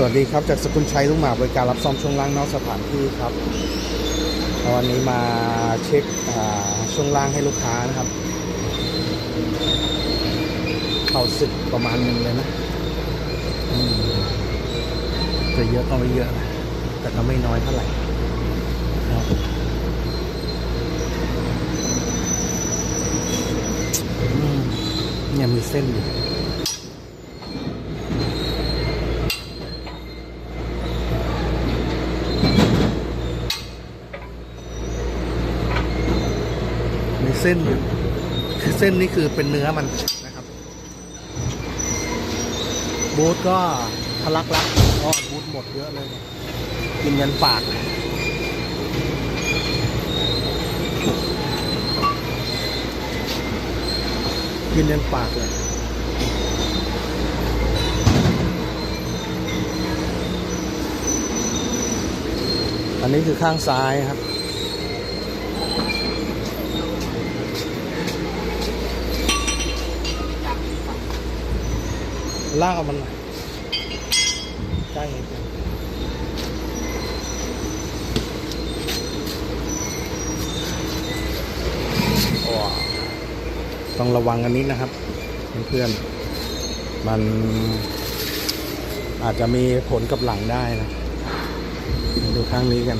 สวัสดีครับ จากสกุลชัยลุงหมาบริการรับซ่อมช่วงล่างนอกสถานที่ครับ วันนี้มาเช็คช่วงล่างให้ลูกค้านะครับ เข้าสึกประมาณหนึงเลยนะจะเยอะก็ไม่เยอะนะแต่ก็ไม่น้อยเท่าไหร่ครับเนี่ยมีเส้นอยู่ ส้นอยู่คือเส้นนี่คือเป็นเนื้อมันนะครับ บูธก็ทะลักลักก็บูธหมดเยอะเลยเนี่ยกินยันปากกินยันปากเลยอันนี้คือข้างซ้ายครับ ลากมันหน่อยใกล้ต้องระวังอันนี้นะครับ เพื่อนๆ มันอาจจะมีผลกับหลังได้นะมาดูข้างนี้กัน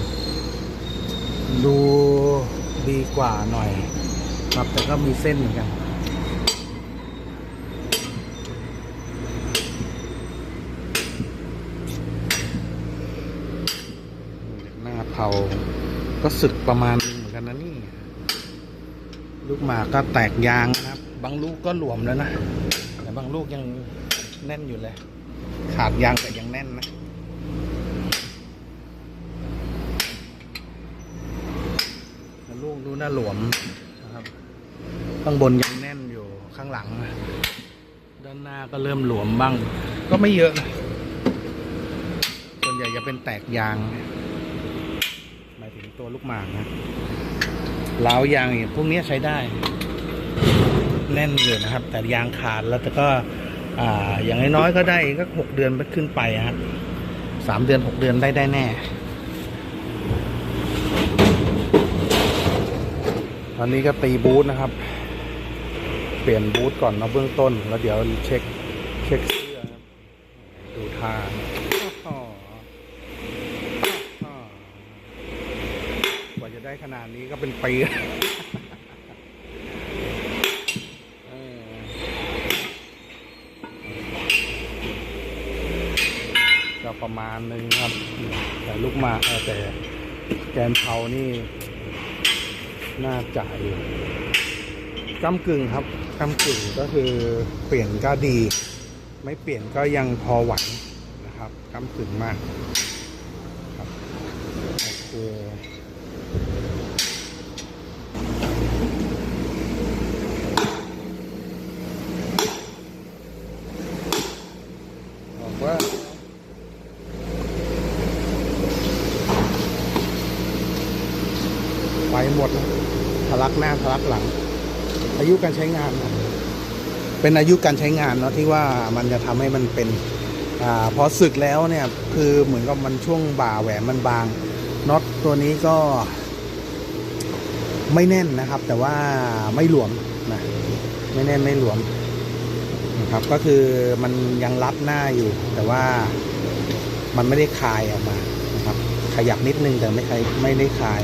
ดูดีกว่าหน่อย ครับแต่ก็มีเส้นเหมือนกัน หน้า เผาก็สึกประมาณนึงเหมือนกันนะนี่ ลูกหมาก็แตกยางนะครับ บางลูกก็หลวมแล้วนะ แต่บางลูกยังแน่นอยู่เลย ขาดยางแต่ยังแน่นนะลูกดูน่าหลวมนะครับ ข้างบนยังแน่นอยู่ข้างหลัง ด้านหน้าก็เริ่มหลวมบ้าง ก็ไม่เยอะส่วนใหญ่จะเป็นแตกยางหมายถึง ตัวลูกหมากนะล้าวยางอย่างพวกนี้ใช้ได้ แน่นอยู่นะครับ แต่ยางขาดแล้วแต่ก็อ่าอย่างน้อยๆก็ได้ก็หกเดือนขึ้นไปครับสามเดือนหกเดือนได้ได้แน่ ตอนนี้ก็ตีบูธนะครับ เปลี่ยนบูธก่อนนะเบื้องต้น แล้วเดี๋ยวเช็คเช็คเสื้อดูทางอ้อ กว่าจะ ได้ขนาดนี้ก็เป็นปีเออก็ประมาณหนึงครับ แต่ลูกมาแต่แกนเผานี่ น่าจะอยู่กำกึ่งครับกำกึ่งก็คือเปลี่ยนก็ดี ไม่เปลี่ยนก็ยังพอไหวนะครับกำกึ่งมาก ครับโอเค บอกว่าไปหมดนะทะ ลักหน้าทะลักหลัง อายุการใช้งานนะเป็นอายุการใช้งานเนาะที่ว่ามันจะทำให้มันเป็นอาพอสึกแล้วเนี่ยคือเหมือนกับมันช่วงบ่าแหวนมันบางน็อตตัวนี้ก็ ไม่แน่นนะครับ แต่ว่าไม่หลวมนะไม่แน่นไม่หลวมนะครับ ก็คือมันยังรัดหน้าอยู่ แต่ว่ามันไม่ได้คลายออกมานะครับ ขยับนิดนึงแต่ไม่ไม่ได้คลาย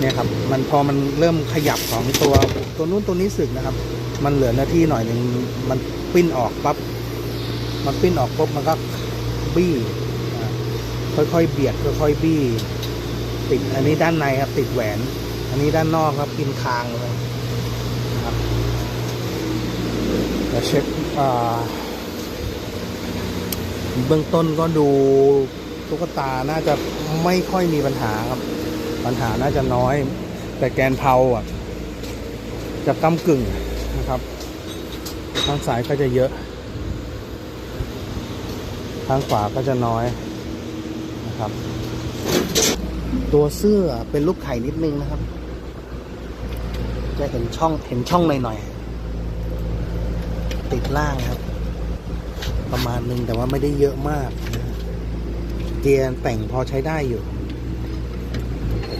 เนี่ยครับมันพอมันเริ่มขยับของตัวตัวนู้นตัวนี้สึกนะครับ มันเหลือหน้าที่หน่อยหนึ่งมันปิ้นออกปั๊บมันปิ้นออกปุ๊บมันก็บี้ค่อยๆเบียดค่อยๆบี้ ติดอันนี้ด้านในครับ ติดแหวน อันนี้ด้านนอกครับกินคางเลยครับเดี๋ยวเช็คเบื้องต้นก็ดูตุ๊กตาน่าจะไม่ค่อยมีปัญหาครับ ปัญหาน่าจะน้อย แต่แกนเผาอะจะก้ากึ่งนะครับข้างซ้ายก็จะเยอะข้างขวาก็จะน้อยนะครับ ตัวเสื้อเป็นลูกไข่นิดนึงนะครับ จะเห็นช่องเห็นช่องหน่อยๆติดล่างครับ ประมาณหนึงแต่ว่าไม่ได้เยอะมากเจียร์แต่งพอใช้ได้อยู่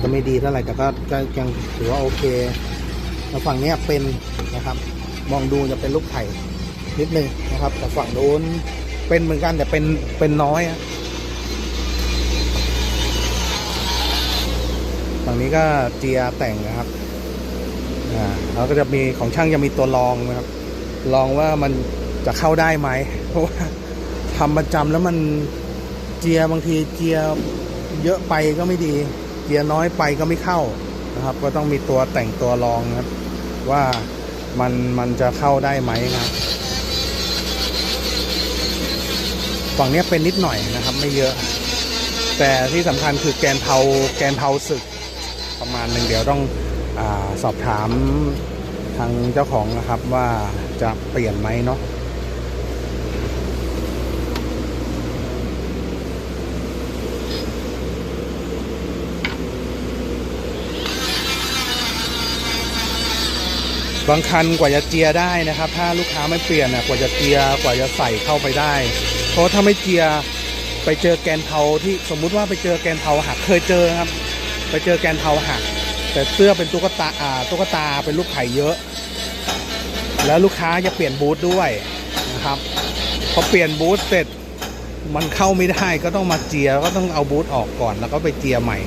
ก็ไม่ดีเท่าไหร่แต่ก็ก็ยังถือว่าโอเคแล้วฝั่งนี้เป็นนะครับ มองดูจะเป็นลูกไข่นิดนึงนะครับ แต่ฝั่งโน้นเป็นเหมือนกันแต่เป็นเป็นน้อยฝั่งนี้ก็เจียแต่งนะครับอ่าแล้วก็จะมีของช่างจะมีตัวลองนะครับ ลองว่ามันจะเข้าได้ไหมเพราะว่าทำประจำแล้วมันเจียบางทีเจียเยอะไปก็ไม่ดี เจียร์น้อยไปก็ไม่เข้านะครับ ก็ต้องมีตัวแต่งตัวลองนะครับ ว่ามันมันจะเข้าได้ไหมนะครับฝั่งนี้เป็นนิดหน่อยนะครับไม่เยอะ แต่ที่สำคัญคือแกนเผาแกนเผาสึกประมาณหนึ่งเดี๋ยวต้องอสอบถามทางเจ้าของนะครับว่าจะเปลี่ยนไหมเนาะ บางคันกว่าจะเจียได้นะครับ ถ้าลูกค้าไม่เปลี่ยนน่ะกว่าจะเจียกว่าจะใส่เข้าไปได้ เพราะถ้าไม่เจียไปเจอแกนเผาที่สมมุติว่าไปเจอแกนเผาหักเคยเจอครับ ไปเจอแกนเทาหัก แต่เสื้อเป็นตุ๊กตาอ่าตุ๊กตาเป็นลูกไข่เยอะ แล้วลูกค้าจะเปลี่ยนบูธด้วยนะครับพอเปลี่ยนบูธเสร็จมันเข้าไม่ได้ก็ต้องมาเจียก็ต้องเอาบูธออกก่อน แล้วก็ไปเจียใหม่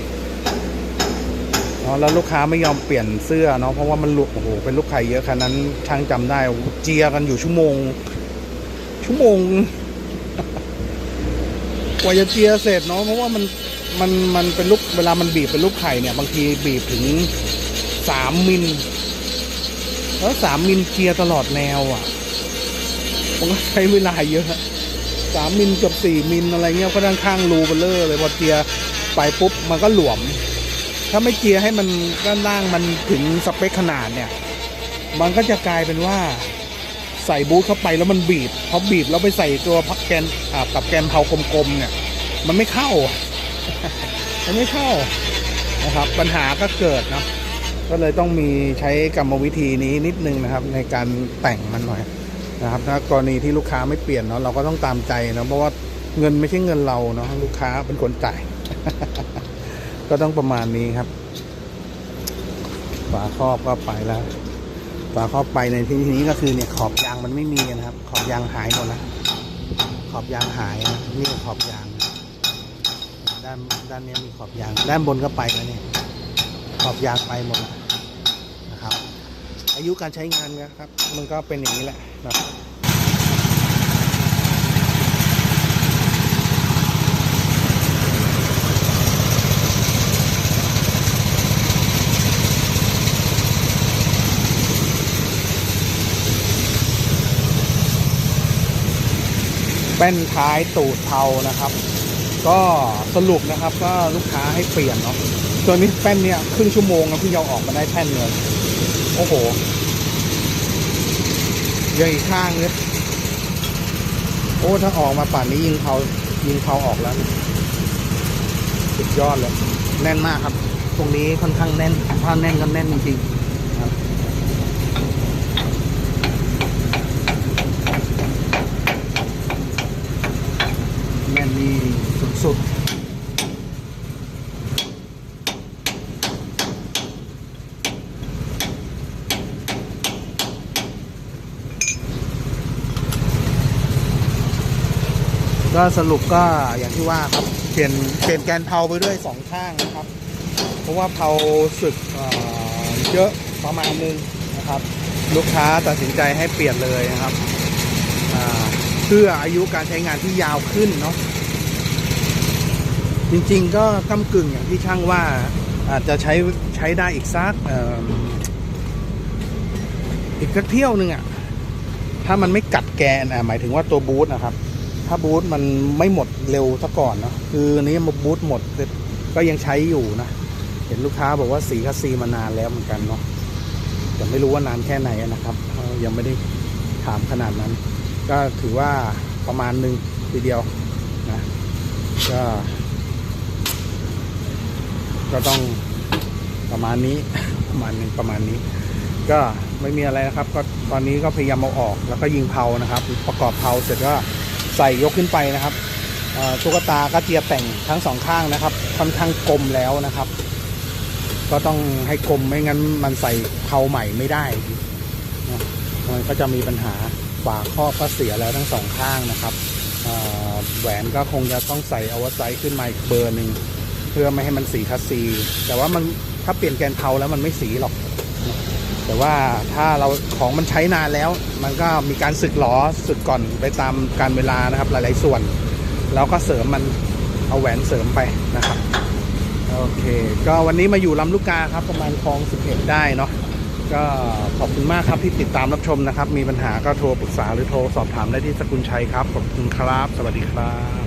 เนาะแล้วลูกค้าไม่ยอมเปลี่ยนเสื้อเนาะเพราะว่ามันหลุดโอ้โหเป็นลูกไข่เยอะขนาดนั้นช่างจำได้เจียกันอยู่ชั่วโมง ชั่วโมงกว่าจะเจียเสร็จเนาะเพราะว่ามันมันมันเป็นลูกเวลามันบีบเป็นลูกไข่เนี่ย บางทีบีบถึงสามมิลแล้วสามมิลเจียตลอดแนวอะมันก็ใช้เวลาเยอะสามมิลกับสี่มิลอะไรเงี้ยก็ด้านข้างรูเบลเลอร์เลยพอเจียไปปุ๊บมันก็หลวม ถ้าไม่เจียให้มันด้านล่างมันถึงสเปคขนาดเนี่ย มันก็จะกลายเป็นว่าใส่บูทเข้าไปแล้วมันบีบพอบีบแล้วไปใส่ตัวพักแกนอ่ากับแกนเผากลมๆเนี่ย มันไม่เข้า มันไม่เข้านะครับ ปัญหาก็เกิดเนะก็เลยต้องมีใช้กรรมวิธีนี้นิดนึงนะครับ ในการแต่งมันหน่อยนะครับถ้ากรณีที่ลูกค้าไม่เปลี่ยนเนาะเราก็ต้องตามใจเนาะเพราะว่าเงินไม่ใช่เงินเราเนาะลูกค้าเป็นคนจ่าย ก็ต้องประมาณนี้ครับ ฝาครอบก็ไปแล้ว ฝาครอบไปในที่นี้ก็คือเนี่ยขอบยางมันไม่มีนะครับ ขอบยางหายหมดแล้วขอบยางหายนะนี่ขอบยาง ด้านด้านนี้มีขอบยาง ด้านบนก็ไปแล้วเนี่ยขอบยางไปหมดแล้วนะครับ อายุการใช้งานนะครับ มันก็เป็นอย่างนี้แหละนะครับ แป้นท้ายตูดเทานะครับ ก็สรุปนะครับก็ลูกค้าให้เปลี่ยนเนาะตัวนี้แป้นเนี่ยครึ่งชั่วโมงนะเพิ่งเอาออกมาได้แป้นเลยโอ้โหยังอีกข้างเนี่ยโอ้ถ้าออกมาป่านนี้ยิงเขายิงเขาออกแล้วสุดยอดเลย แน่นมากครับ ตรงนี้ค่อนข้างแน่นถ้าแน่นก็แน่นจริงๆครับแน่นนี่ สุดก็สรุปก็อย่างที่ว่าครับเปลี่ยนเปลี่ยนแกนเพาไปด้วยสองข้างนะครับ เพราะว่าเพาสึกเเยอะประมาณนึงนะครับ ลูกค้าตัดสินใจให้เปลี่ยนเลยนะครับเพื่ออายุการใช้งานที่ยาวขึ้นเนาะ จริง ๆ ก็ก้ากึ่งอย่างที่ช่างว่าอาจจะใช้ใช้ได้อีกสักอีกสักเที่ยวหนึ่งอะถ้ามันไม่กัดแกนอะหมายถึงว่าตัวบูทนะครับ ถ้าบูทมันไม่หมดเร็วซะก่อนเนาะคืออันนี้มาบูทหมดก็ยังใช้อยู่นะ เห็นลูกค้าบอกว่าสีคัสซีมานานแล้วเหมือนกันเนาะแต่ไม่รู้ว่านานแค่ไหนนะครับ ยังไม่ได้ถามขนาดนั้น ก็ถือว่าประมาณหนึ่งทีเดียวนะก็ ก็ต้องประมาณนี้ประมาณนึงประมาณนี้ ก็ไม่มีอะไรนะครับ ก็ตอนนี้ก็พยายามเอาออกแล้วก็ยิงเผานะครับ ประกอบเผาเสร็จก็ใส่ยกขึ้นไปนะครับตุ๊กตาก็เจียแต่งทั้งสองข้างนะครับ ค่อนข้างกลมแล้วนะครับ ก็ต้องให้กลมไม่งั้นมันใส่เพาใหม่ไม่ได้นะมันก็จะมีปัญหาฝาครอบก็เสียแล้วทั้งสองข้างนะครับแหวนก็คงจะต้องใส่เอาไซส์ขึ้นมาอีกเบอร์หนึ่ง เพื่อไม่ให้มันสีคัสซี แต่ว่ามันถ้าเปลี่ยนแกนเพาแล้วมันไม่สีหรอก แต่ว่าถ้าเราของมันใช้นานแล้ว มันก็มีการสึกหรอสึกก่อนไปตามการเวลานะครับ หลาย ๆ ส่วน แล้วก็เสริมมันเอาแหวนเสริมไปนะครับโอเค ก็วันนี้มาอยู่ลำลูกกาครับ ประมาณคลอง 11 ได้เนาะก็ขอบคุณมากครับที่ติดตามรับชมนะครับ มีปัญหาก็โทรปรึกษาหรือโทรสอบถามได้ที่สกุลชัยครับ ขอบคุณครับ สวัสดีครับ